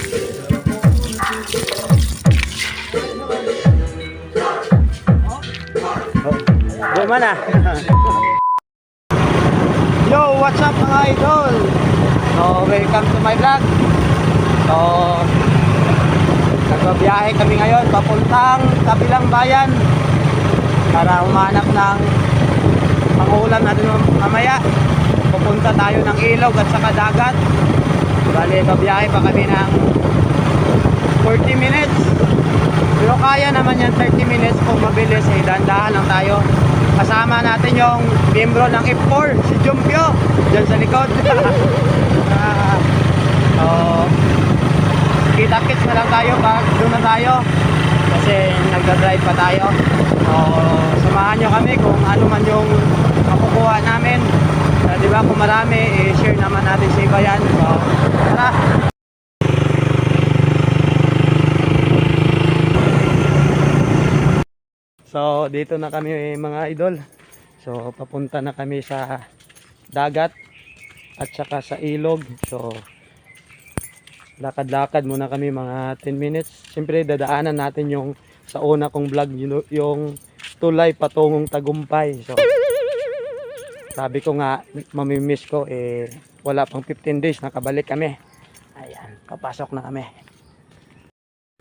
Go man ah. Yo, what's up mga idol? So, welcome to my vlog. So, nagbabiyahe kami ngayon papuntang kabilang bayan para humanap ng pangulam natin mamaya. Pupunta tayo ng ilog at saka dagat. Bali, babiyahe pa kami ng 40 minutes. Pero kaya naman yan 30 minutes kung mabilis eh, dandahan lang tayo. Kasama natin yung miyembro ng F4, si Jumpio, dyan sa likod. Ah, so, kita-kits na lang tayo pag doon na tayo. Kasi nagda-drive pa tayo. So, samahan nyo kami kung ano man yung makukuha namin. Di ba kung marami, i-share naman natin sa iba yan. So, tara! So, dito na kami mga idol. So, papunta na kami sa dagat at saka sa ilog. So, lakad-lakad muna kami mga 10 minutes. Siyempre, dadaanan natin yung sa una kong vlog, yung tulay patungong tagumpay. So, sabi ko nga, mamimiss ko, eh, wala pang 15 days, nakabalik kami. Ayan, papasok na kami.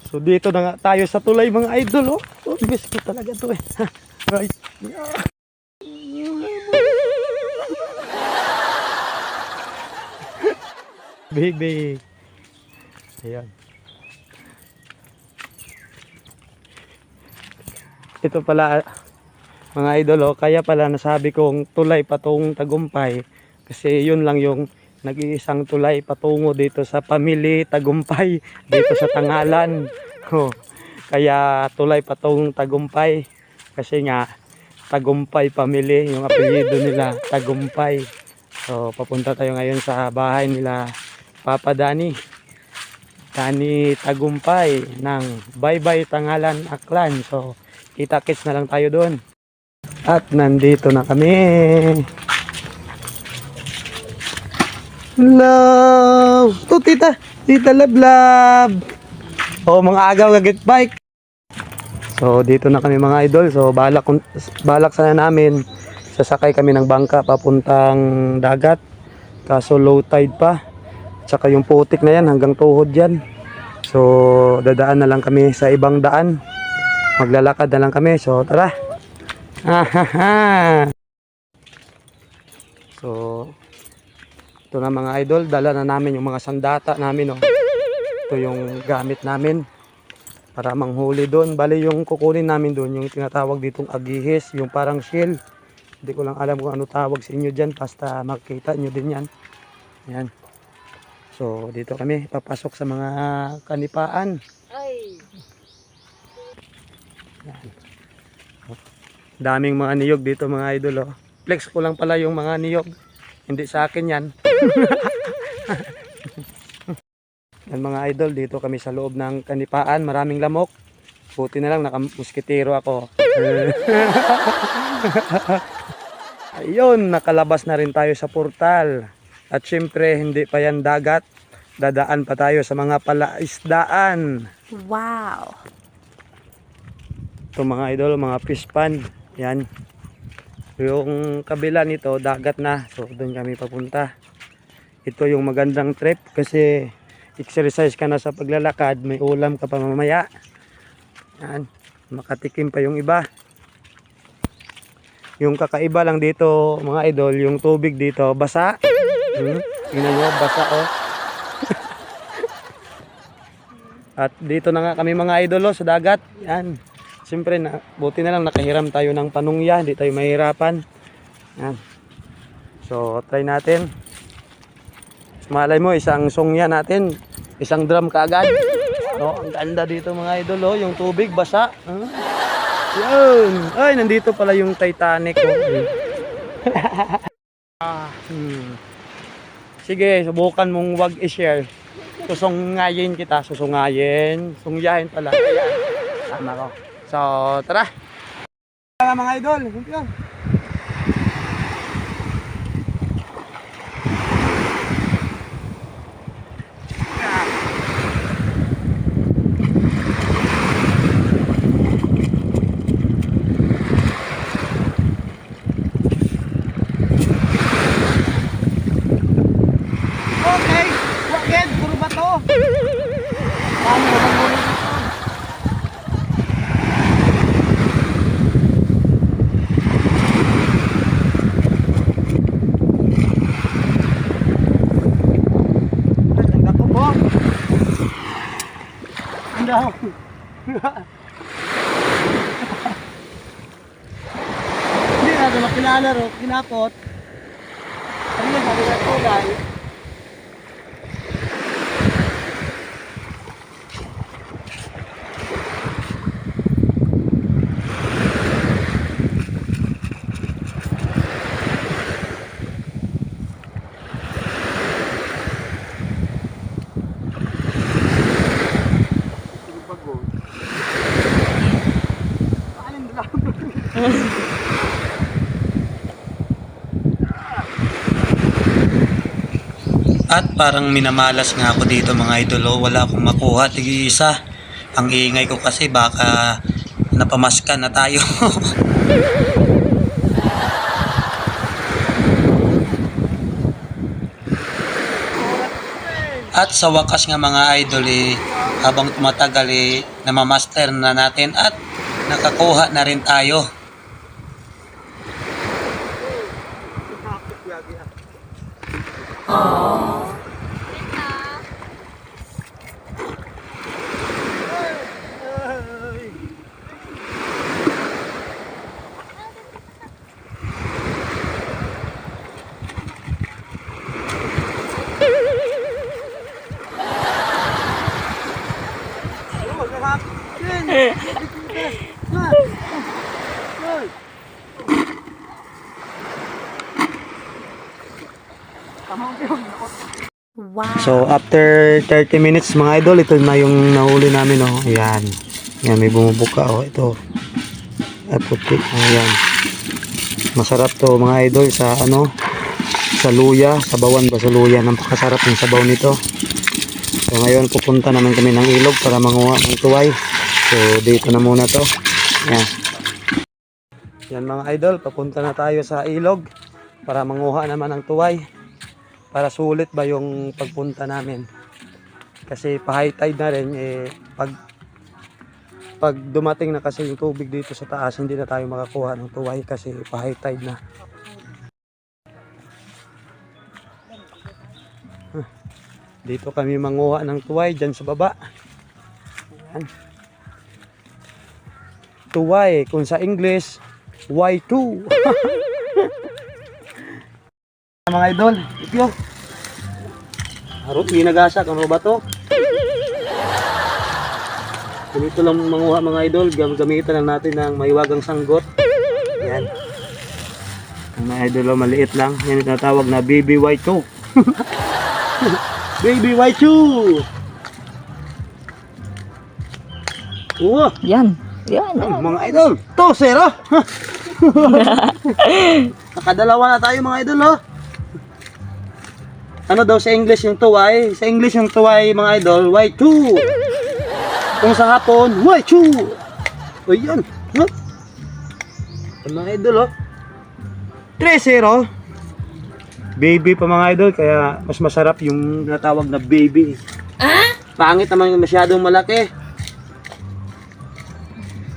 So dito na nga tayo sa tulay mga idol oh. oh miss ko talaga to eh. right. Baby. Ayan. Ito pala mga idol oh, kaya pala nasabi kong tulay patungong tagumpay kasi yun lang yung nag-iisang tulay patungo dito sa Pamili Tagumpay dito sa Tangalan. Oh, kaya tulay patungong Tagumpay kasi nga Tagumpay Pamili yung apelyido nila Tagumpay. So papunta tayo ngayon sa bahay nila Papa Dani. Dani Tagumpay ng Bye Bye Tangalan Aklan. So kita-kits na lang tayo doon. At nandito na kami. Love! To tita! Tita love love! Oh, mga agaw gagit bike. So, dito na kami mga idol. So, balak, balak sana namin sasakay kami ng bangka papuntang dagat. Kaso low tide pa. Tsaka yung putik na yan hanggang tuhod yan. So, dadaan na lang kami sa ibang daan. Maglalakad na lang kami. So, tara! Ahaha! So, ito na mga idol, dala na namin yung mga sandata namin. Oh. Ito yung gamit namin para manghuli doon. Bali yung kukunin namin doon, yung tinatawag ditong agihis, yung parang shell. Hindi ko lang alam kung ano tawag sa inyo dyan, basta makita nyo din yan. Yan. So dito kami, papasok sa mga kanipaan. Ay, Daming mga niyog dito mga idol. Oh. Flex ko lang pala yung mga niyog. Hindi sa akin yan. yan mga idol, dito kami sa loob ng kanipaan. Maraming lamok. Buti na lang, nakamuskitero ako. Ayun, nakalabas na rin tayo sa portal. At syempre, hindi pa yan dagat. Dadaan pa tayo sa mga palaisdaan. wow. Ito mga idol, mga fish pan. Yan. Yung kabila nito, dagat na. So, doon kami papunta. Ito yung magandang trip kasi exercise ka na sa paglalakad. May ulam ka pa mamaya. Yan. Makatikim pa yung iba. Yung kakaiba lang dito, mga idol, yung tubig dito, basa. Hmm? Tingnan nyo, basa oh. At dito na nga kami mga idol oh, sa dagat. Yan. Siyempre, na, buti na lang nakahiram tayo ng panungya, hindi tayo mahirapan. Yan. So, try natin. Malay mo, isang sungya natin, isang drum kaagad. So, ang ganda dito mga idol, oh, yung tubig, basa. Huh? Yun! Ay, nandito pala yung Titanic. Oh. ah, hmm. Sige, subukan mong wag i-share. Susungayin kita, susungayin. Sungyahin pala. Tama ko. So, tara. Tara mga idol, yun. Okay, wakid, puro ba to? Paano? Na ito makilala ro, kinapot. Ano yung sabi ng tulay? At parang minamalas nga ako dito mga idolo, wala akong makuha, tigi isa. Ang ingay ko kasi baka napamaskan na tayo. at sa wakas nga mga idol eh, habang tumatagal eh, namamaster na natin at nakakuha na rin tayo. So after 30 minutes mga idol, ito na yung nahuli namin oh. Ayan. Ayan, may bumubuka oh. Ito. Ay puti. Ayan. Masarap to mga idol sa ano sa luya, sabawan ba sa luya. Napakasarap ng sabaw nito. So ngayon pupunta naman kami ng ilog para manguha ng tuway. So dito na muna to. Ayan. Yan mga idol, papunta na tayo sa ilog para manguha naman ng tuway para sulit ba yung pagpunta namin. Kasi pa high tide na rin eh pag pag dumating na kasi yung tubig dito sa taas hindi na tayo makakuha ng tuway kasi pa high tide na. Dito kami manguha ng tuway dyan sa baba Ayan. tuway kung sa English Y2 mga idol, ito. Harot, ginagasa, ano ba to? Ganito lang manguha mga idol, gam gamitan lang natin ng maiwagang sanggot. Yan. Ang mga idol, oh, maliit lang. Yan tinatawag na BBY2. BBY2! Oo, Yan. Yan. ang mga idol. To, zero. Nakadalawa na tayo mga idol, oh. Ano daw sa English yung tuway? Sa English yung tuway, mga idol, Y2. Kung sa hapon, Y2. O yan. Huh? Ang mga idol, oh. 3-0. Baby pa mga idol, kaya mas masarap yung natawag na baby. Ah? Pangit naman yung masyadong malaki.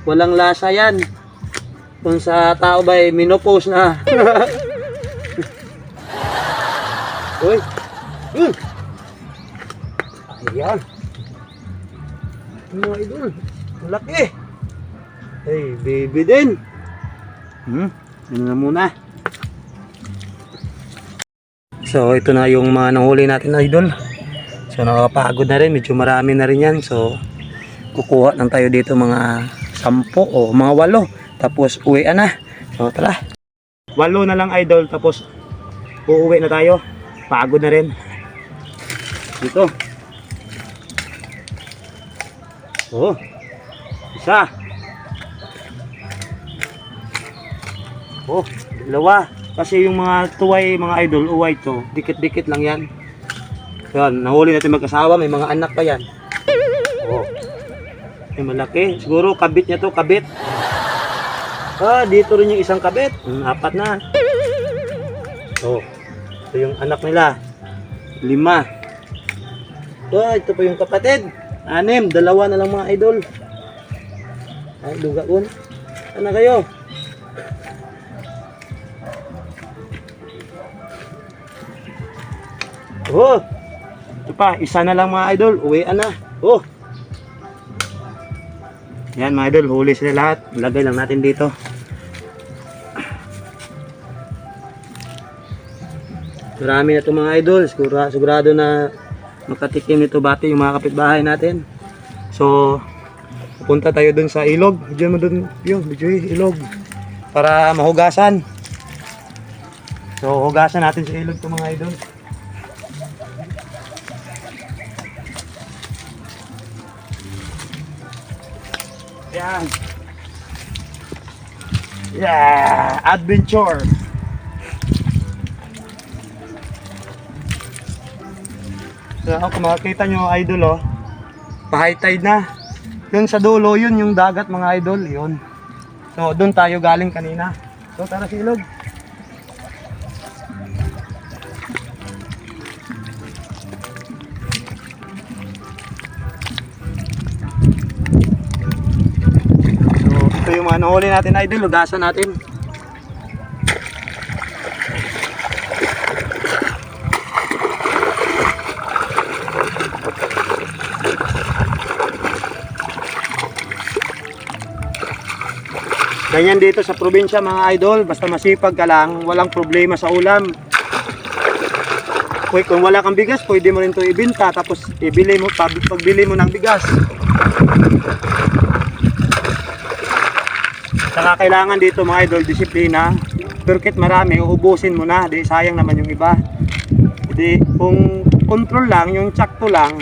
Walang lasa yan. Kung sa tao ba ay minopause na. Uy. Hmm. Ayan. Mga idol. Laki. Hey, baby din. Hmm. Ano na muna. So, ito na yung mga nahuli natin idol. So, nakakapagod na rin. Medyo marami na rin yan. So, kukuha lang tayo dito mga sampo o mga walo. Tapos, uwi na. So, tara. Walo na lang idol. Tapos, uuwi na tayo. Pagod na rin. Dito. Oh. Isa. Oh, dalawa. Kasi yung mga tuway, mga idol, uway to, dikit-dikit lang yan. Yan, nahuli natin magkasawa, may mga anak pa yan. Oh. May malaki. Siguro kabit niya to, kabit. Ah, dito rin yung isang kabit. Hmm, apat na. Oh. Ito yung anak nila. Lima. Oh, ito po yung kapatid. Anim, dalawa na lang mga idol. Ay, duga kun. Ano kayo? Oh. Ito pa, isa na lang mga idol. Uwian na. Oh. Yan mga idol, huli sila lahat. Lagay lang natin dito. Marami na ito mga idol. Sigura, sigurado na makatikim nito bati yung mga kapitbahay natin. So, pupunta tayo dun sa ilog. Diyan mo dun, yun, medyo ilog. Para mahugasan. So, hugasan natin sa ilog to mga idol. Yan. Yeah, adventure. So, kung makikita nyo idol oh, pa-high tide na. Yun sa dulo, yun yung dagat mga idol, yun. So, doon tayo galing kanina. So, tara sa ilog. Nahuli natin idol, lugasan natin. Ganyan dito sa probinsya mga idol, basta masipag ka lang, walang problema sa ulam. Kung, kung wala kang bigas, pwede mo rin ito ibinta, tapos ibili mo, pag, pagbili mo ng bigas. Saka kailangan dito mga idol, disiplina. Perkit marami, uubusin mo na, di sayang naman yung iba. Di, kung control lang, yung tsakto lang,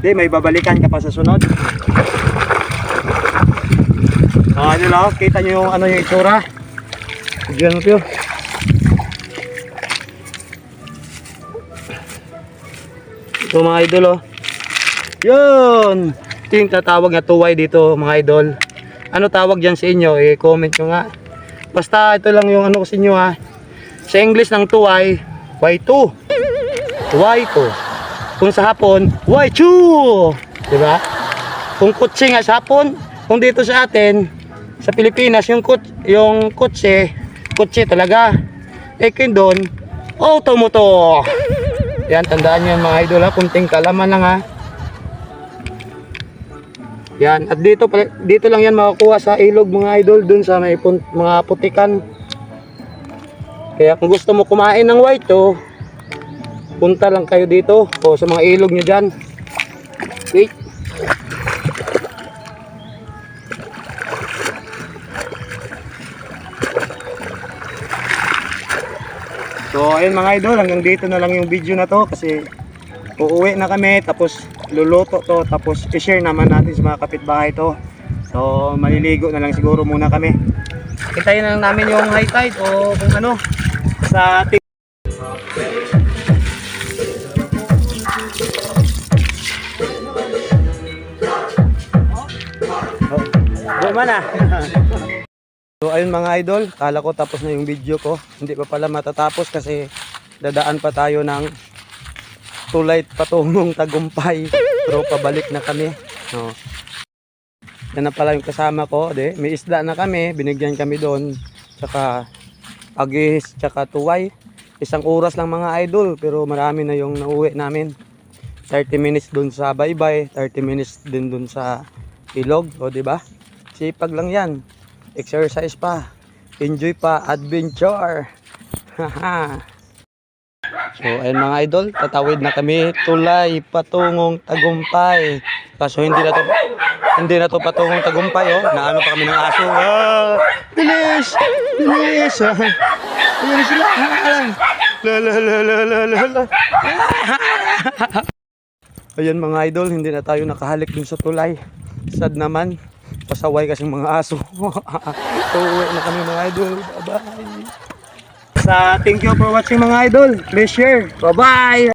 di may babalikan ka pa sa sunod. Ah, ano lang, kita nyo yung ano yung itsura. Tignan mo tiyo. Ito mga idol oh. Yun! Ito yung tatawag na tuway dito mga idol. Ano tawag dyan sa inyo? Eh, comment nyo nga. Basta ito lang yung ano ko sa inyo ha. Sa English ng tuway, Y2. Y2. Kung sa hapon, Y2. Diba? Kung kutsi nga sa hapon, kung dito sa atin, sa Pilipinas, yung, kut yung kutsi, kutsi talaga. Eh, kin doon, automoto. Yan, tandaan nyo mga idol ha. Kunting kalaman lang ha. Yan, at dito, dito lang yan makakuha sa ilog mga idol, dun sa may mga putikan. Kaya kung gusto mo kumain ng white to, punta lang kayo dito o sa mga ilog nyo dyan. Wait. So ayun mga idol, hanggang dito na lang yung video na to kasi uuwi na kami tapos luluto to tapos i-share naman natin sa mga kapitbahay to. So maliligo na lang siguro muna kami. Kitayin lang namin yung high tide o kung ano sa ating Oh, man ah. So ayun mga idol, kala ko tapos na yung video ko. Hindi pa pala matatapos kasi dadaan pa tayo ng tulay patungong tagumpay. Pero pabalik na kami. No. Yan na pala yung kasama ko. De. May isda na kami, binigyan kami doon. Tsaka agis, tsaka tuway. Isang oras lang mga idol, pero marami na yung nauwi namin. 30 minutes doon sa baybay, 30 minutes din doon sa ilog, o ba? Sipag lang 'yan exercise pa, enjoy pa, adventure. Haha. So, ayun mga idol, tatawid na kami tulay patungong tagumpay. Kaso hindi na to hindi na to patungong tagumpay oh. Naano pa kami ng aso. Ah, bilis! Bilis! Ah. Bilis sila. Ah, La la la la la la la. Ayan mga idol, hindi na tayo nakahalik dun sa tulay. Sad naman. Pasaway kasi mga aso. so, uwi na kami mga idol. Bye-bye. Sa thank you for watching mga idol. Please share. Bye-bye.